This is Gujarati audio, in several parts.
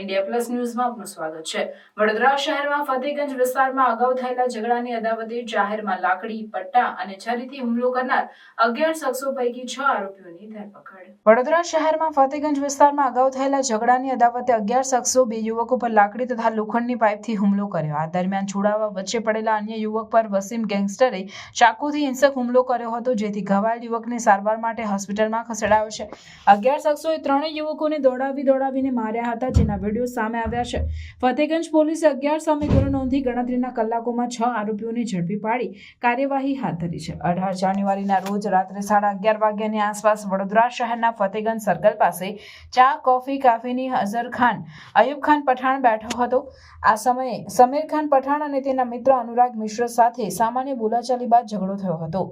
મીડિયા પ્લસ ન્યૂઝમાં આપનું સ્વાગત છે. વડોદરા શહેરમાં ફતેગંજ વિસ્તારમાં અગાઉ થયેલા ઝઘડાની અદાવતે જાહેરમાં લાકડી, પટ્ટા અને છરીથી હુમલો કરનાર અગિયાર શખ્સો પૈકી છ આરોપીઓની ધરપકડ. વડોદરા શહેરમાં ફતેગંજ વિસ્તારમાં અગાઉ થયેલા ઝઘડાની અદાવતે અગિયાર શખ્સો બે યુવકો પર લાકડી તથા લોખંડની પાઇપથી હુમલો કર્યો. આ દરમિયાન છોડાવવા વચ્ચે પડેલા અન્ય યુવક પર વસીમ ગેંગસ્ટરે ચાકુથી હિંસક હુમલો કર્યો હતો, જેથી ઘવાયેલ યુવકને સારવાર માટે હોસ્પિટલમાં ખસેડાયો છે. અગિયાર શખ્સોએ ત્રણેય યુવકોને દોડાવી દોડાવીને માર્યા હતા, જેના વીડિયો સામે આવ્યા છે. ફતેગંજ પોલીસે અગિયાર સામે નોંધી ગણતરીના કલાકોમાં છ આરોપીઓને ઝડપી પાડી કાર્યવાહી હાથ ધરી છે. અઢાર જાન્યુઆરીના રોજ રાત્રે સાડા અગિયાર વાગ્યાની આસપાસ વડોદરા શહેરના ફતેગંજ સર્કલ પાસે ચા, કોફી, કાફીની અઝર ખાન, અયુબ ખાન પઠાણ બેઠો હતો. આ સમયે સમીર ખાન પઠાણ અને તેના મિત્ર અનુરાગ મિશ્ર સાથે સામાન્ય બોલાચાલી બાદ ઝઘડો થયો હતો.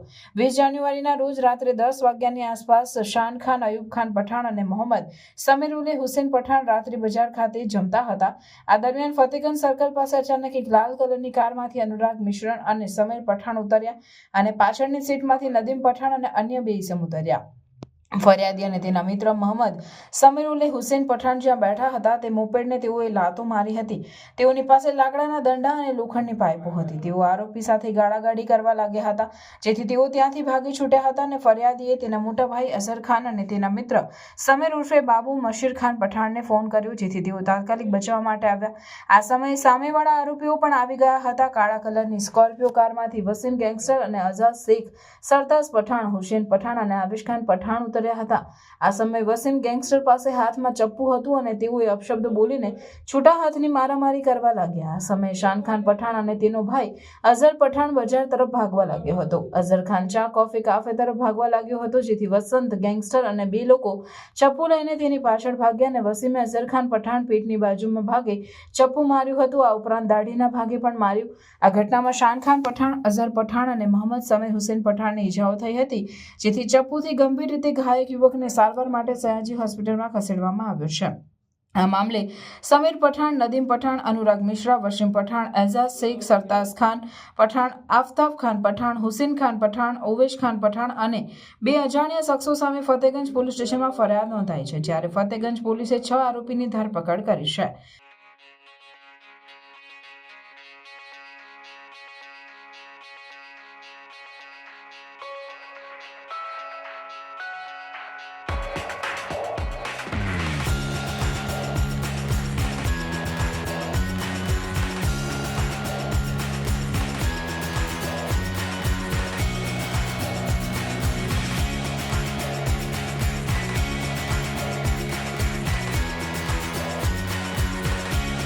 વીસ જાન્યુઆરીના રોજ રાત્રે દસ વાગ્યાની આસપાસ શાન ખાન, અયુબ ખાન પઠાણ અને મોહમ્મદ સમીર ઉલે હુસેન પઠાણ રાત્રિ બજાર ખાતે જમતા હતા. આ દરમિયાન ફતેગંજ સર્કલ પાસે અચાનક એક લાલ કલરની કારમાંથી અનુરાગ મિશ્રણ અને સમીર પઠાણ ઉતર્યા અને પાછળની સીટમાંથી નદીમ પઠાણ અને અન્ય બે ઇસમ ઉતર્યા. ફરિયાદી અને તેના મિત્ર મોહમ્મદ સમીર ઉલે હુસેન પઠાણ જ્યાં બેઠા હતા, તે મોપેડને તેઓએ લાતો મારી હતી. તેઓની પાસે લાકડાના દંડા અને લોખંડની પાઇપો હતી. તેઓ આરોપી સાથે ગાળાગાડી કરવા લાગ્યા હતા, જેથી તેઓ ત્યાંથી ભાગી છૂટ્યા હતા અને ફરિયાદીએ તેના મોટા ભાઈ અઝર ખાન અને તેના મિત્ર સમીર ઉર્ફે બાબુ મશીર ખાન પઠાણને ફોન કર્યો, જેથી તેઓ તાત્કાલિક બચાવવા માટે આવ્યા. આ સમયે સામેવાળા આરોપીઓ પણ આવી ગયા હતા. કાળા કલરની સ્કોર્પિયો કારમાંથી વસીમ ગેંગસ્ટર અને અઝાઝ શેખ સરદાસ પઠાણ, હુસેન પઠાણ અને આવિશ ખાન પઠાણ ઉતર્યા હતા. આ સમયે વસીમ ગેંગસ્ટર પાસે હાથમાં ચપ્પુ હતું અને તેઓએ અપશબ્દ બોલીને છૂટા હાથની મારામારી કરવા લાગ્યા. આ સમયે શાનખાન પઠાણ અને તેનો ભાઈ અઝર પઠાણ બજાર તરફ ભાગવા લાગ્યો હતો. અઝર ચા, કોફી, કાફે તરફ ભાગવા લાગ્યો હતો, જેથી વસંત, ગેંગસ્ટર અને બે લોકો ચપ્પુ લઈને તેની પાછળ ભાગ્યા અને વસીમે અઝર ખાન પઠાણ પીઠની બાજુમાં ભાગે ચપ્પુ માર્યું હતું. આ ઉપરાંત દાઢીના ભાગે પણ માર્યું. આ ઘટનામાં શાનખાન પઠાણ અઝર પઠાણ અને મોહમ્મદ સમીર હુસેન પઠાણને ઈજાઓ થઈ હતી, જેથી ચપ્પુથી ગંભીર રીતે ઘાયક યુવકને સારવાર માટે સયાજી હોસ્પિટલમાં ખસેડવામાં આવ્યો છે. આ મામલે સમીર પઠાણ, નદીમ પઠાણ, અનુરાગ મિશ્રા વસીમ પઠાણ, એઝાઝ શેખ, સરતાજ ખાન પઠાણ, આફતાબ ખાન પઠાણ, હુસેન ખાન પઠાણ, ઓવેશ ખાન પઠાણ અને બે અજાણ્યા શખ્સો સામે ફતેગંજ પોલીસ સ્ટેશનમાં ફરિયાદ નોંધાઈ છે, જ્યારે ફતેગંજ પોલીસે છ આરોપીની ધરપકડ કરી છે.